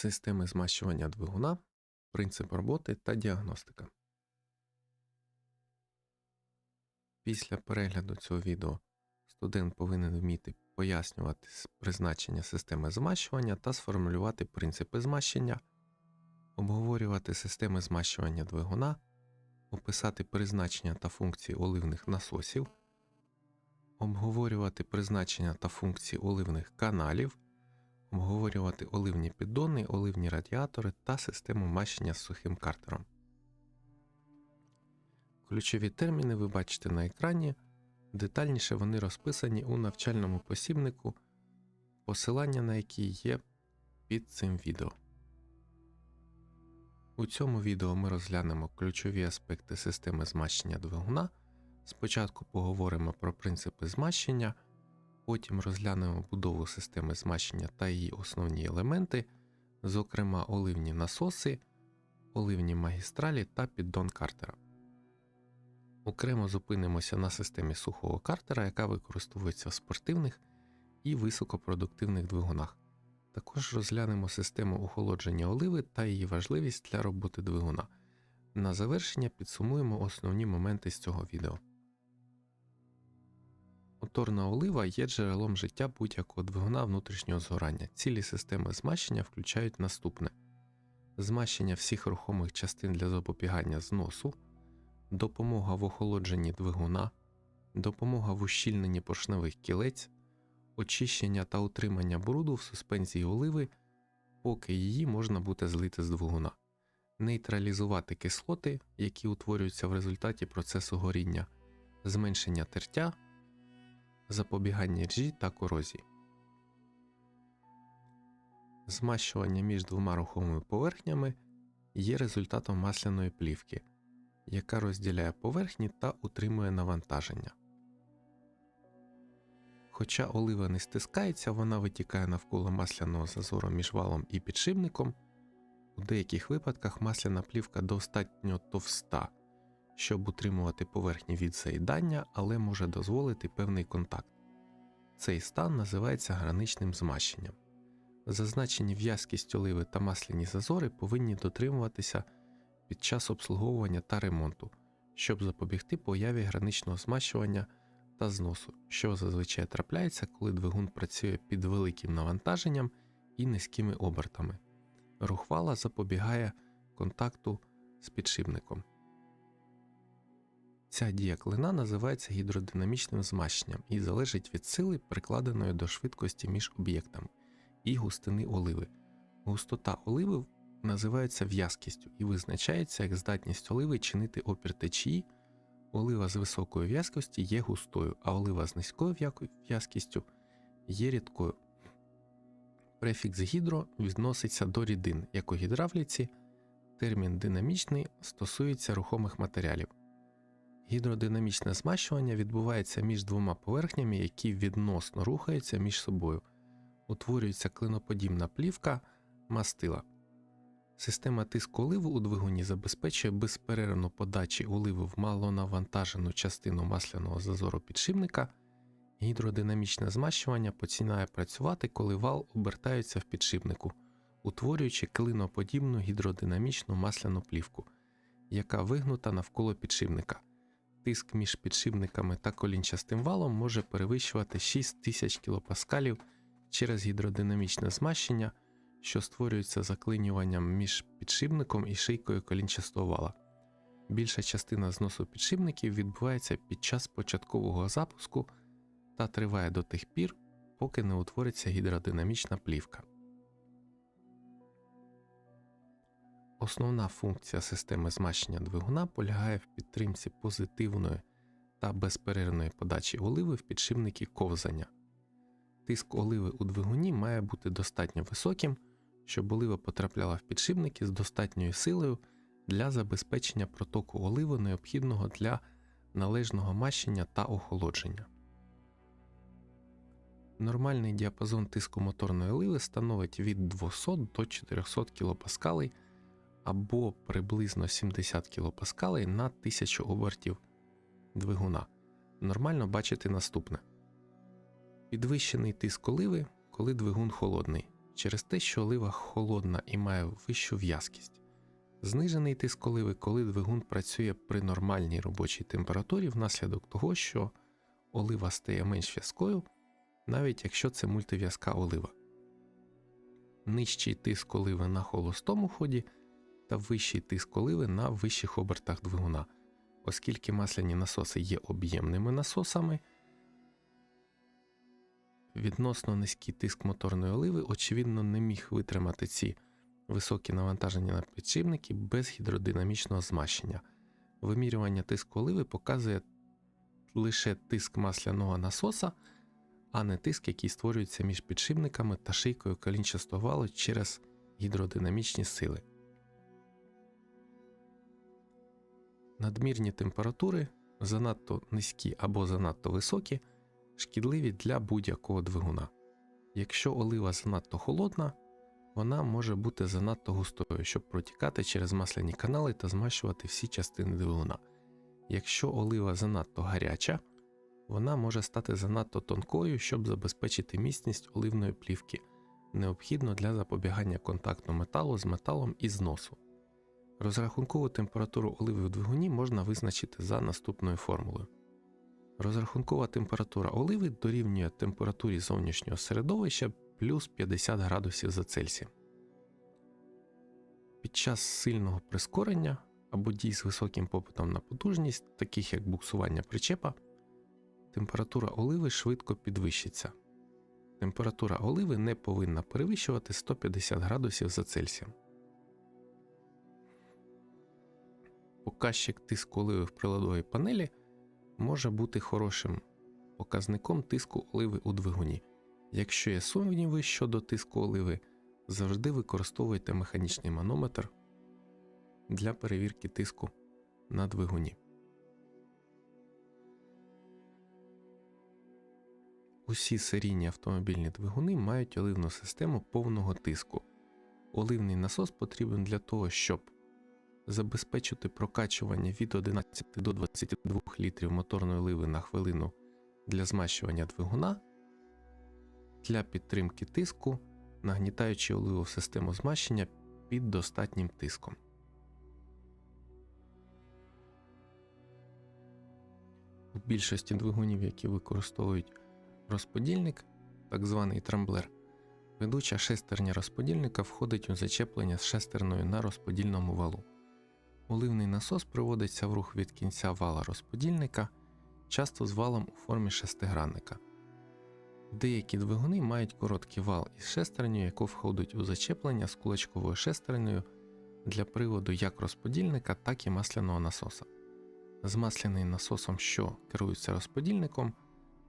системи змащування двигуна, принцип роботи та діагностика. Після перегляду цього відео студент повинен вміти пояснювати призначення системи змащування та сформулювати принципи змащення, обговорювати системи змащування двигуна, описати призначення та функції оливних насосів, обговорювати призначення та функції оливних каналів, обговорювати оливні піддони, оливні радіатори та систему мащення з сухим картером. Ключові терміни ви бачите на екрані. Детальніше вони розписані у навчальному посібнику, посилання на який є під цим відео. У цьому відео ми розглянемо ключові аспекти системи змащення двигуна. Спочатку поговоримо про принципи змащення, потім розглянемо будову системи змащення та її основні елементи, зокрема оливні насоси, оливні магістралі та піддон картера. Окремо зупинимося на системі сухого картера, яка використовується в спортивних і високопродуктивних двигунах. Також розглянемо систему охолодження оливи та її важливість для роботи двигуна. На завершення підсумуємо основні моменти з цього відео. Моторна олива є джерелом життя будь-якого двигуна внутрішнього згорання. Цілі системи змащення включають наступне: змащення всіх рухомих частин для запобігання зносу, допомога в охолодженні двигуна, допомога в ущільненні поршневих кілець, очищення та утримання бруду в суспензії оливи, поки її можна буде злити з двигуна, нейтралізувати кислоти, які утворюються в результаті процесу горіння, зменшення тертя, запобігання ржі та корозії. Змащування між двома рухомими поверхнями є результатом масляної плівки, яка розділяє поверхні та утримує навантаження. Хоча олива не стискається, вона витікає навколо масляного зазору між валом і підшипником. У деяких випадках масляна плівка достатньо товста, щоб утримувати поверхні від заїдання, але може дозволити певний контакт. Цей стан називається граничним змащенням. Зазначені в'язкість оливи та масляні зазори повинні дотримуватися під час обслуговування та ремонту, щоб запобігти появі граничного змащування та зносу, що зазвичай трапляється, коли двигун працює під великим навантаженням і низькими обертами. Рух вала запобігає контакту з підшипником. Ця дія клина називається гідродинамічним змащенням і залежить від сили, прикладеної до швидкості між об'єктами, і густини оливи. Густота оливи називається в'язкістю і визначається як здатність оливи чинити опір течії. Олива з високою в'язкістю є густою, а олива з низькою в'язкістю є рідкою. Префікс гідро відноситься до рідин, як у гідравліці, термін динамічний стосується рухомих матеріалів. Гідродинамічне змащування відбувається між двома поверхнями, які відносно рухаються між собою. Утворюється клиноподібна плівка мастила. Система тиску оливи у двигуні забезпечує безперервну подачі оливи в малонавантажену частину масляного зазору підшипника. Гідродинамічне змащування починає працювати, коли вал обертається в підшипнику, утворюючи клиноподібну гідродинамічну масляну плівку, яка вигнута навколо підшипника. Тиск між підшипниками та колінчастим валом може перевищувати 6000 кПа через гідродинамічне змащення, що створюється заклинюванням між підшипником і шийкою колінчастого вала. Більша частина зносу підшипників відбувається під час початкового запуску та триває до тих пір, поки не утвориться гідродинамічна плівка. Основна функція системи змащення двигуна полягає в підтримці позитивної та безперервної подачі оливи в підшипники ковзання. Тиск оливи у двигуні має бути достатньо високим, щоб олива потрапляла в підшипники з достатньою силою для забезпечення протоку оливи, необхідного для належного мащення та охолодження. Нормальний діапазон тиску моторної оливи становить від 200 до 400 кПа або приблизно 70 кПа на 1000 обертів двигуна. Нормально бачити наступне: підвищений тиск оливи, коли двигун холодний, через те, що олива холодна і має вищу в'язкість. Знижений тиск оливи, коли двигун працює при нормальній робочій температурі внаслідок того, що олива стає менш в'язкою, навіть якщо це мультив'язка олива. Нижчий тиск оливи на холостому ході та вищий тиск оливи на вищих обертах двигуна, оскільки масляні насоси є об'ємними насосами. Відносно низький тиск моторної оливи, очевидно, не міг витримати ці високі навантаження на підшипники без гідродинамічного змащення. Вимірювання тиску оливи показує лише тиск масляного насоса, а не тиск, який створюється між підшипниками та шийкою колінчастого валу через гідродинамічні сили. Надмірні температури, занадто низькі або занадто високі, шкідливі для будь-якого двигуна. Якщо олива занадто холодна, вона може бути занадто густою, щоб протікати через масляні канали та змащувати всі частини двигуна. Якщо олива занадто гаряча, вона може стати занадто тонкою, щоб забезпечити міцність оливної плівки, необхідно для запобігання контакту металу з металом і зносу. Розрахункову температуру оливи в двигуні можна визначити за наступною формулою. Розрахункова температура оливи дорівнює температурі зовнішнього середовища плюс 50 градусів за Цельсієм. Під час сильного прискорення або дій з високим попитом на потужність, таких як буксування причепа, температура оливи швидко підвищиться. Температура оливи не повинна перевищувати 150 градусів за Цельсієм. Показчик тиску оливи в приладовій панелі може бути хорошим показником тиску оливи у двигуні. Якщо є сумніви щодо тиску оливи, завжди використовуйте механічний манометр для перевірки тиску на двигуні. Усі серійні автомобільні двигуни мають оливну систему повного тиску. Оливний насос потрібен для того, щоб забезпечити прокачування від 11 до 22 літрів моторної оливи на хвилину для змащування двигуна, для підтримки тиску, нагнітаючи оливу в систему змащення під достатнім тиском. У більшості двигунів, які використовують розподільник, так званий трамблер, ведуча шестерня розподільника входить у зачеплення з шестерною на розподільному валу. Оливний насос приводиться в рух від кінця вала розподільника, часто з валом у формі шестигранника. Деякі двигуни мають короткий вал із шестернею, яка входить у зачеплення з кулачковою шестернею для приводу як розподільника, так і масляного насоса. З масляним насосом, що керується розподільником,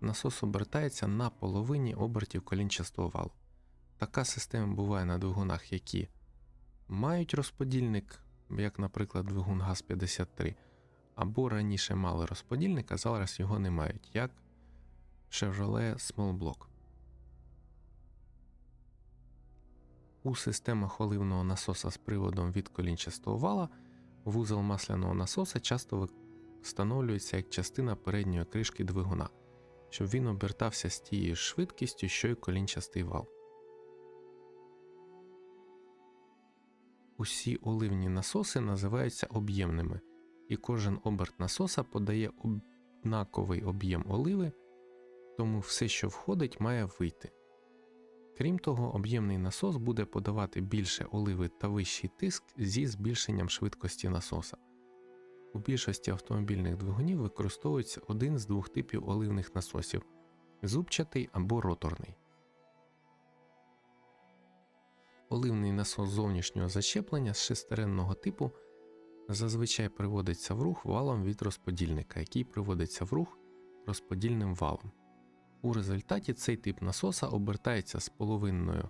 насос обертається на половині обертів колінчастого валу. Така система буває на двигунах, які мають розподільник, як, наприклад, двигун ГАЗ-53, або раніше мали розподільник, а зараз його не мають, як Chevrolet Small Block. У системах оливного насоса з приводом від колінчастого вала вузол масляного насоса часто встановлюється як частина передньої кришки двигуна, щоб він обертався з тією швидкістю, що й колінчастий вал. Усі оливні насоси називаються об'ємними, і кожен оберт насоса подає однаковий об'єм оливи, тому все, що входить, має вийти. Крім того, об'ємний насос буде подавати більше оливи та вищий тиск зі збільшенням швидкості насоса. У більшості автомобільних двигунів використовується один з двох типів оливних насосів зубчатий або роторний. Оливний насос зовнішнього зачеплення з шестеренного типу зазвичай приводиться в рух валом від розподільника, який приводиться в рух розподільним валом. У результаті цей тип насоса обертається з половинною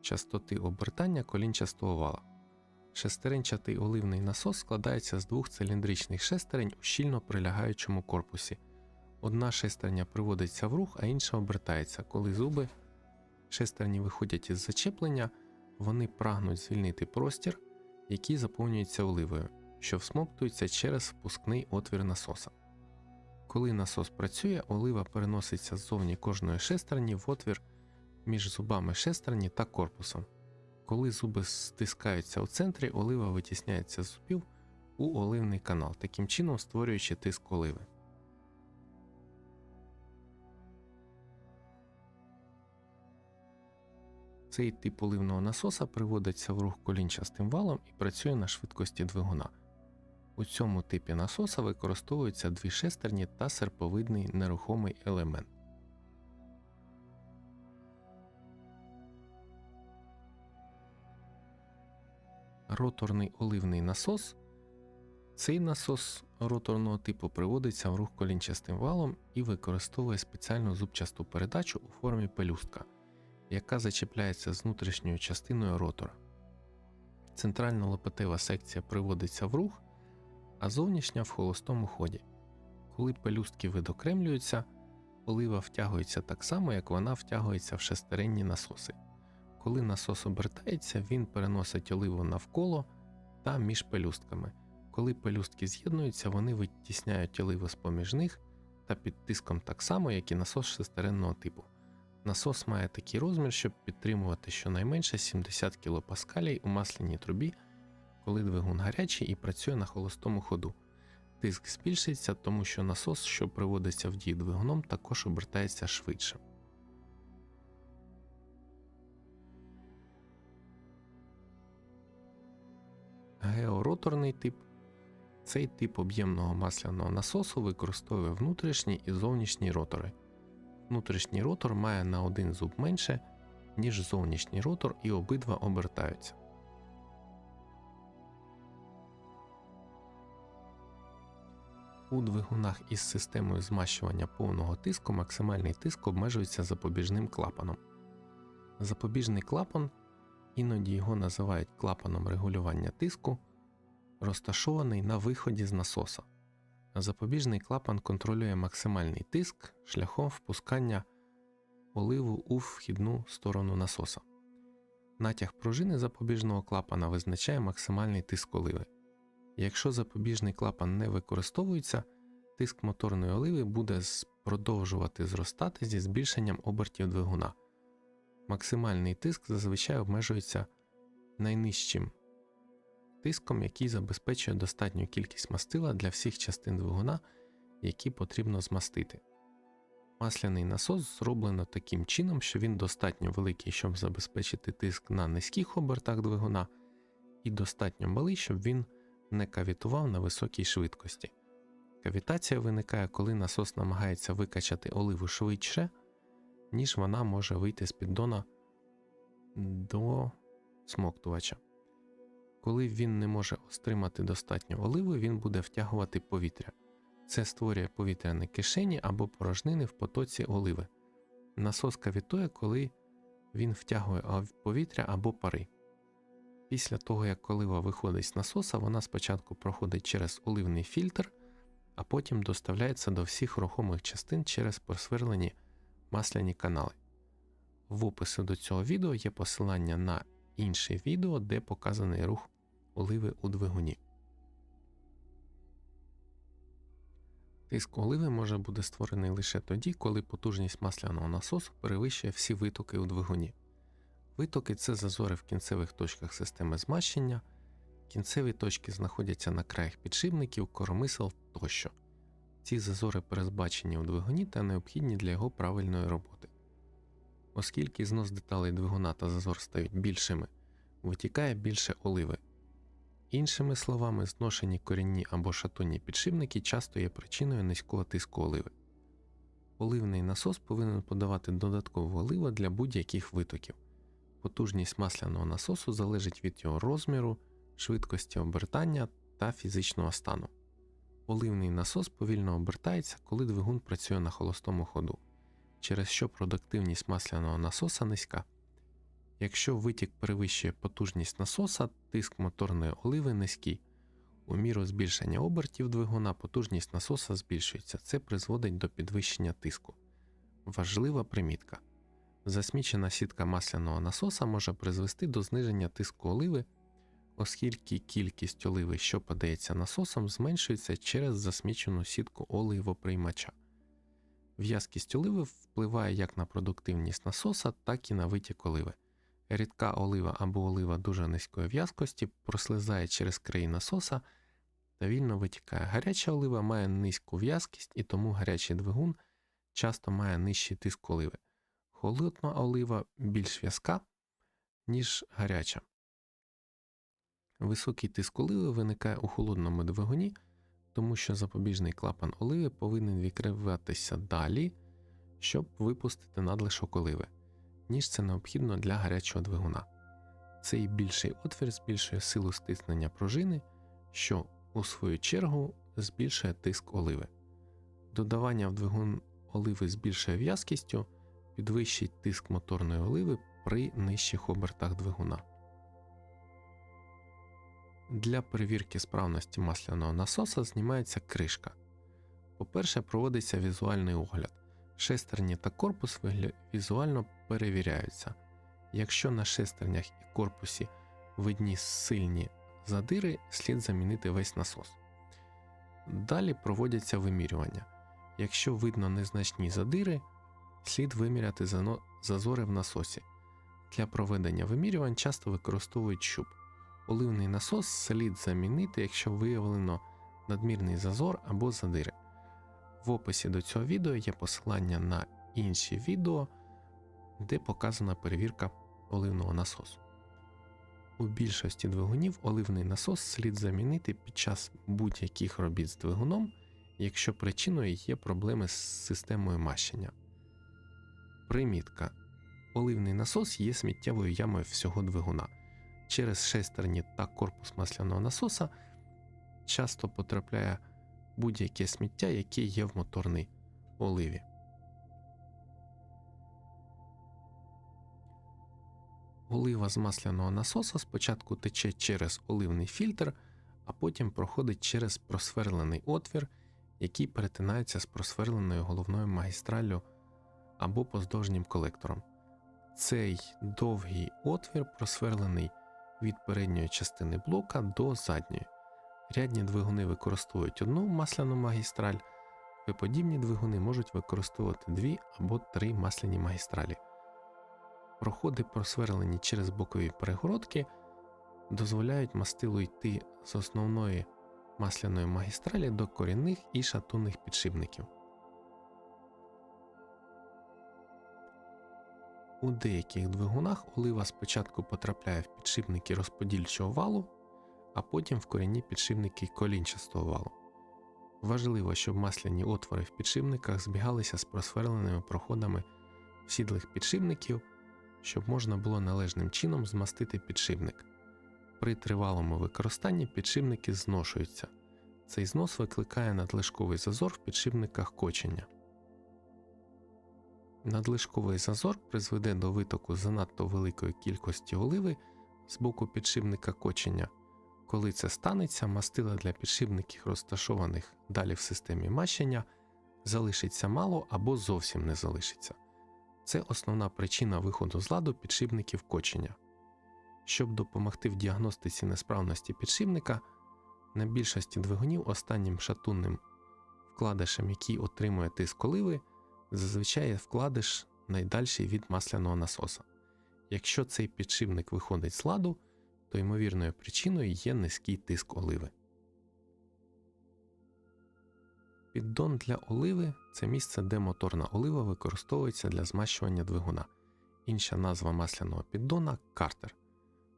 частоти обертання колінчастого вала. Шестеренчатий оливний насос складається з двох циліндричних шестерень у щільно прилягаючому корпусі. Одна шестерня приводиться в рух, а інша обертається, коли зуби шестерні виходять із зачеплення, вони прагнуть звільнити простір, який заповнюється оливою, що всмоктується через впускний отвір насоса. Коли насос працює, олива переноситься ззовні кожної шестерні в отвір між зубами шестерні та корпусом. Коли зуби стискаються у центрі, олива витісняється з зубів у оливний канал, таким чином створюючи тиск оливи. Цей тип оливного насоса приводиться в рух колінчастим валом і працює на швидкості двигуна. У цьому типі насоса використовуються дві шестерні та серповидний нерухомий елемент. Роторний оливний насос. Цей насос роторного типу приводиться в рух колінчастим валом і використовує спеціальну зубчасту передачу у формі пелюстка, яка зачіпляється з внутрішньою частиною ротора. Центральна лопатева секція приводиться в рух, а зовнішня в холостому ході. Коли пелюстки видокремлюються, олива втягується так само, як вона втягується в шестеренні насоси. Коли насос обертається, він переносить оливу навколо та між пелюстками. Коли пелюстки з'єднуються, вони витісняють оливу з поміж них та під тиском так само, як і насос шестеренного типу. Насос має такий розмір, щоб підтримувати щонайменше 70 кПа у масляній трубі, коли двигун гарячий і працює на холостому ходу. Тиск збільшиться, тому що насос, що приводиться в дію двигуном, також обертається швидше. Геороторний тип. Цей тип об'ємного масляного насосу використовує внутрішні і зовнішні ротори. Внутрішній ротор має на один зуб менше, ніж зовнішній ротор, і обидва обертаються. У двигунах із системою змащування повного тиску максимальний тиск обмежується запобіжним клапаном. Запобіжний клапан, іноді його називають клапаном регулювання тиску, розташований на виході з насоса. Запобіжний клапан контролює максимальний тиск шляхом впускання оливу у вхідну сторону насоса. Натяг пружини запобіжного клапана визначає максимальний тиск оливи. Якщо запобіжний клапан не використовується, тиск моторної оливи буде продовжувати зростати зі збільшенням обертів двигуна. Максимальний тиск зазвичай обмежується найнижчим тиском, який забезпечує достатню кількість мастила для всіх частин двигуна, які потрібно змастити. Масляний насос зроблено таким чином, що він достатньо великий, щоб забезпечити тиск на низьких обертах двигуна, і достатньо малий, щоб він не кавітував на високій швидкості. Кавітація виникає, коли насос намагається викачати оливу швидше, ніж вона може вийти з піддона до смоктувача. Коли він не може стримати достатньо оливи, він буде втягувати повітря. Це створює повітряні кишені або порожнини в потоці оливи. Насос кавітує, коли він втягує повітря або пари. Після того, як олива виходить з насоса, вона спочатку проходить через оливний фільтр, а потім доставляється до всіх рухомих частин через просверлені масляні канали. В описі до цього відео є посилання на інше відео, де показаний рух оливи у двигуні. Тиск оливи може бути створений лише тоді, коли потужність масляного насосу перевищує всі витоки у двигуні. Витоки це зазори в кінцевих точках системи змащення, кінцеві точки знаходяться на краях підшипників, коромисел тощо. Ці зазори перезбачені у двигуні та необхідні для його правильної роботи. Оскільки знос деталей двигуна та зазор стають більшими, витікає більше оливи. Іншими словами, зношені корінні або шатунні підшипники часто є причиною низького тиску оливи. Оливний насос повинен подавати додаткову оливу для будь-яких витоків. Потужність масляного насосу залежить від його розміру, швидкості обертання та фізичного стану. Оливний насос повільно обертається, коли двигун працює на холостому ходу, через що продуктивність масляного насоса низька. Якщо витік перевищує потужність насоса, тиск моторної оливи низький. У міру збільшення обертів двигуна потужність насоса збільшується, це призводить до підвищення тиску. Важлива примітка. Засмічена сітка масляного насоса може призвести до зниження тиску оливи, оскільки кількість оливи, що подається насосом, зменшується через засмічену сітку оливоприймача. В'язкість оливи впливає як на продуктивність насоса, так і на витік оливи. Рідка олива або олива дуже низької в'язкості прослизає через краї насоса та вільно витікає. Гаряча олива має низьку в'язкість і тому гарячий двигун часто має нижчий тиск оливи. Холодна олива більш в'язка, ніж гаряча. Високий тиск оливи виникає у холодному двигуні, тому що запобіжний клапан оливи повинен відкриватися далі, щоб випустити надлишок оливи, ніж це необхідно для гарячого двигуна. Цей більший отвір збільшує силу стиснення пружини, що, у свою чергу, збільшує тиск оливи. Додавання в двигун оливи з більшою в'язкістю підвищить тиск моторної оливи при нижчих обертах двигуна. Для перевірки справності масляного насоса знімається кришка. По-перше, проводиться візуальний огляд. Шестерні та корпус візуально перевіряються. Якщо на шестернях і корпусі видні сильні задири, слід замінити весь насос. Далі проводяться вимірювання. Якщо видно незначні задири, слід виміряти зазори в насосі. Для проведення вимірювань часто використовують щуп. Оливний насос слід замінити, якщо виявлено надмірний зазор або задири. В описі до цього відео є посилання на інші відео, де показана перевірка оливного насосу. У більшості двигунів оливний насос слід замінити під час будь-яких робіт з двигуном, якщо причиною є проблеми з системою мащення. Примітка. Оливний насос є сміттєвою ямою всього двигуна. Через шестерні та корпус масляного насоса часто потрапляє будь-яке сміття, яке є в моторній оливі. Олива з масляного насоса спочатку тече через оливний фільтр, а потім проходить через просверлений отвір, який перетинається з просверленою головною магістраллю або поздовжнім колектором. Цей довгий отвір просверлений від передньої частини блока до задньої. Рядні двигуни використовують одну масляну магістраль, виподібні двигуни можуть використовувати дві або три масляні магістралі. Проходи, просверлені через бокові перегородки, дозволяють мастилу йти з основної масляної магістралі до корінних і шатунних підшипників. У деяких двигунах олива спочатку потрапляє в підшипники розподільчого валу, а потім в корінні підшипники колінчастого валу. Важливо, щоб масляні отвори в підшипниках збігалися з просверленими проходами сідлих підшипників, щоб можна було належним чином змастити підшипник. При тривалому використанні підшипники зношуються. Цей знос викликає надлишковий зазор в підшипниках кочення. Надлишковий зазор призведе до витоку занадто великої кількості оливи з боку підшипника кочення. Коли це станеться, мастила для підшипників, розташованих далі в системі мащення, залишиться мало або зовсім не залишиться. Це основна причина виходу з ладу підшипників кочення. Щоб допомогти в діагностиці несправності підшипника, на більшості двигунів останнім шатунним вкладишем, який отримує тиск оливи, зазвичай вкладиш найдальший від масляного насоса. Якщо цей підшипник виходить з ладу, то ймовірною причиною є низький тиск оливи. Піддон для оливи це місце, де моторна олива використовується для змащування двигуна. Інша назва масляного піддона картер.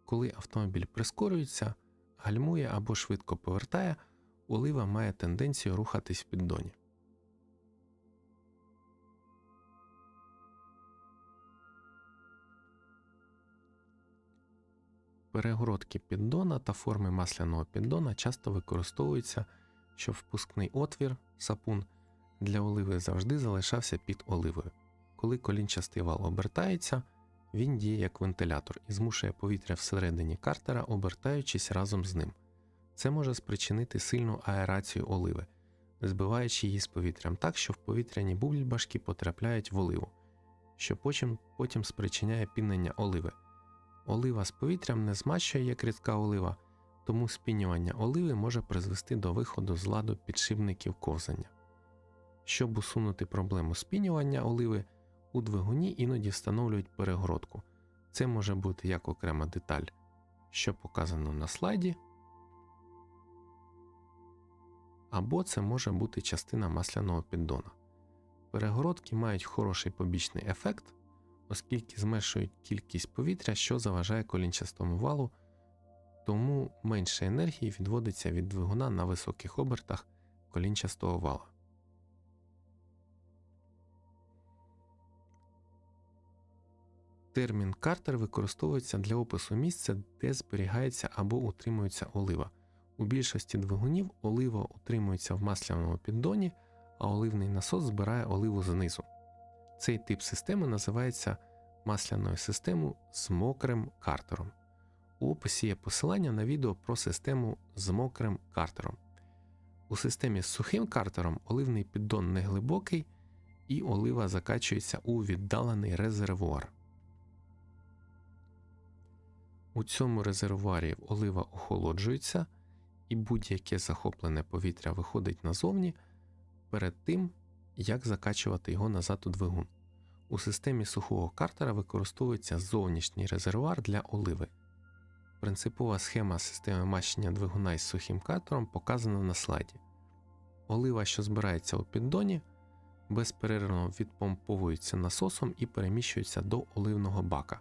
Коли автомобіль прискорюється, гальмує або швидко повертає, олива має тенденцію рухатись в піддоні. Перегородки піддона та форми масляного піддона часто використовуються, щоб впускний отвір сапун для оливи завжди залишався під оливою. Коли колінчастий вал обертається, він діє як вентилятор і змушує повітря всередині картера, обертаючись разом з ним. Це може спричинити сильну аерацію оливи, збиваючи її з повітрям так, що в повітряні бульбашки потрапляють в оливу, що потім, потім спричиняє пінення оливи. Олива з повітрям не змащує як рідка олива, тому спінювання оливи може призвести до виходу з ладу підшипників ковзання. Щоб усунути проблему спінювання оливи, у двигуні іноді встановлюють перегородку. Це може бути як окрема деталь, що показано на слайді, або це може бути частина масляного піддона. Перегородки мають хороший побічний ефект, оскільки зменшують кількість повітря, що заважає колінчастому валу, тому менше енергії відводиться від двигуна на високих обертах колінчастого вала. Термін картер використовується для опису місця, де зберігається або утримується олива. У більшості двигунів олива утримується в масляному піддоні, а оливний насос збирає оливу знизу. Цей тип системи називається масляною системою з мокрим картером. У описі є посилання на відео про систему з мокрим картером. У системі з сухим картером оливний піддон не глибокий і олива закачується у віддалений резервуар. У цьому резервуарі олива охолоджується, і будь-яке захоплене повітря виходить назовні перед тим, як закачувати його назад у двигун. У системі сухого картера використовується зовнішній резервуар для оливи. Принципова схема системи мащення двигуна із сухим картером показана на слайді. Олива, що збирається у піддоні, безперервно відпомповується насосом і переміщується до оливного бака,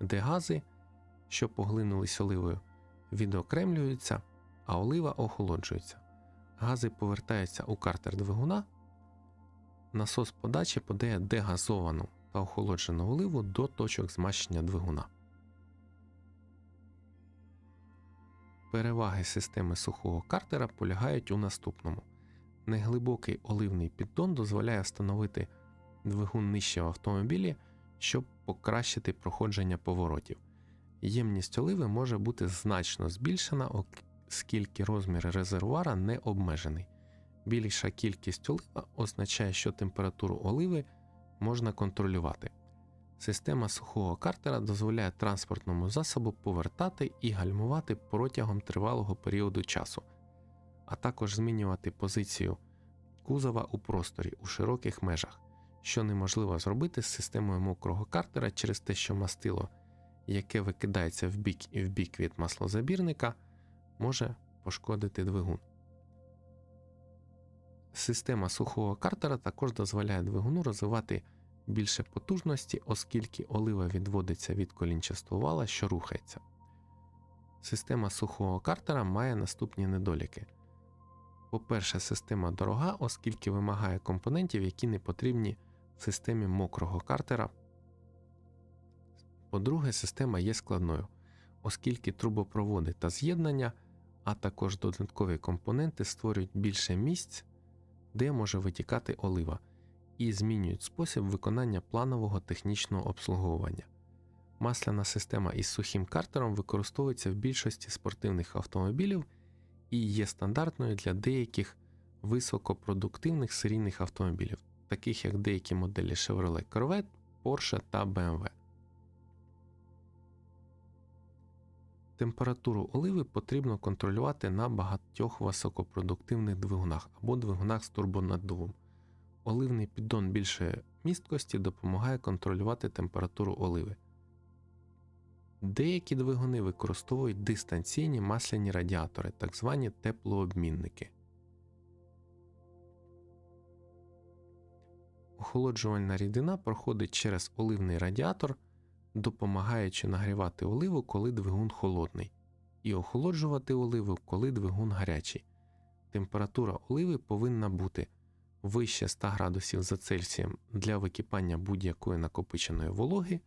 де гази, що поглинулись оливою, відокремлюються, а олива охолоджується. Гази повертаються у картер двигуна. Насос подачі подає дегазовану та охолоджену оливу до точок змащення двигуна. Переваги системи сухого картера полягають у наступному: неглибокий оливний піддон дозволяє встановити двигун нижче в автомобілі, щоб покращити проходження поворотів. Ємність оливи може бути значно збільшена, оскільки розмір резервуара не обмежений. Більша кількість олива означає, що температуру оливи можна контролювати. Система сухого картера дозволяє транспортному засобу повертати і гальмувати протягом тривалого періоду часу, а також змінювати позицію кузова у просторі у широких межах, що неможливо зробити з системою мокрого картера через те, що мастило, яке викидається в бік і в бік від маслозабірника, може пошкодити двигун. Система сухого картера також дозволяє двигуну розвивати більше потужності, оскільки олива відводиться від колінчастого вала, що рухається. Система сухого картера має наступні недоліки. По-перше, система дорога, оскільки вимагає компонентів, які не потрібні в системі мокрого картера. По-друге, система є складною, оскільки трубопроводи та з'єднання, а також додаткові компоненти створюють більше місць, де може витікати олива і змінюють спосіб виконання планового технічного обслуговування. Масляна система із сухим картером використовується в більшості спортивних автомобілів і є стандартною для деяких високопродуктивних серійних автомобілів, таких як деякі моделі Chevrolet Corvette, Porsche та BMW. Температуру оливи потрібно контролювати на багатьох високопродуктивних двигунах або двигунах з турбонаддувом. Оливний піддон більшої місткості допомагає контролювати температуру оливи. Деякі двигуни використовують дистанційні масляні радіатори, так звані теплообмінники. Охолоджувальна рідина проходить через оливний радіатор, допомагаючи нагрівати оливу, коли двигун холодний, і охолоджувати оливу, коли двигун гарячий. Температура оливи повинна бути вище 100 градусів за Цельсієм для википання будь-якої накопиченої вологи,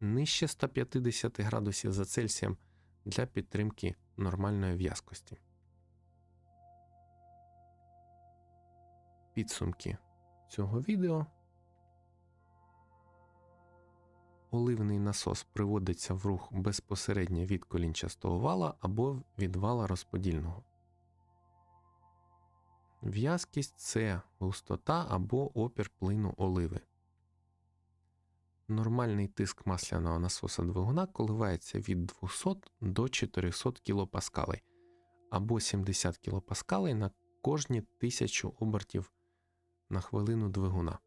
нижче 150 градусів за Цельсієм для підтримки нормальної в'язкості. Підсумки цього відео. Оливний насос приводиться в рух безпосередньо від колінчастого вала або від вала розподільного. В'язкість це густота або опір плину оливи. Нормальний тиск масляного насоса двигуна коливається від 200 до 400 кПа або 70 кПа на кожні 1000 обертів на хвилину двигуна.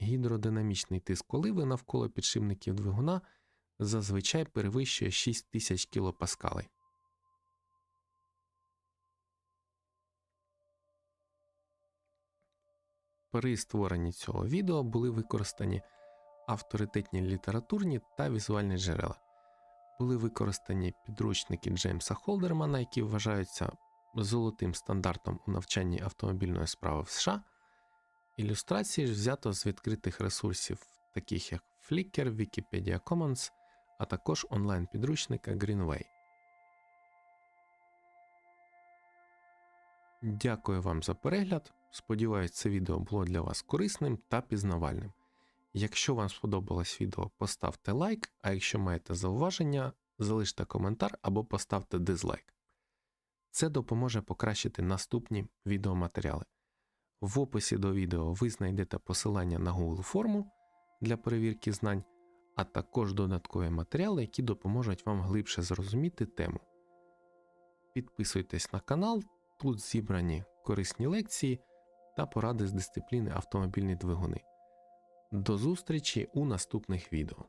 Гідродинамічний тиск оливи навколо підшипників двигуна зазвичай перевищує 6000 кПа. При створенні цього відео були використані авторитетні літературні та візуальні джерела. Були використані підручники Джеймса Холдермана, які вважаються золотим стандартом у навчанні автомобільної справи в США. Ілюстрації ж взято з відкритих ресурсів, таких як Flickr, Wikipedia Commons, а також онлайн-підручника Greenway. Дякую вам за перегляд. Сподіваюсь, це відео було для вас корисним та пізнавальним. Якщо вам сподобалось відео, поставте лайк, а якщо маєте зауваження, залиште коментар або поставте дизлайк. Це допоможе покращити наступні відеоматеріали. В описі до відео ви знайдете посилання на Google форму для перевірки знань, а також додаткові матеріали, які допоможуть вам глибше зрозуміти тему. Підписуйтесь на канал, тут зібрані корисні лекції та поради з дисципліни автомобільні двигуни. До зустрічі у наступних відео.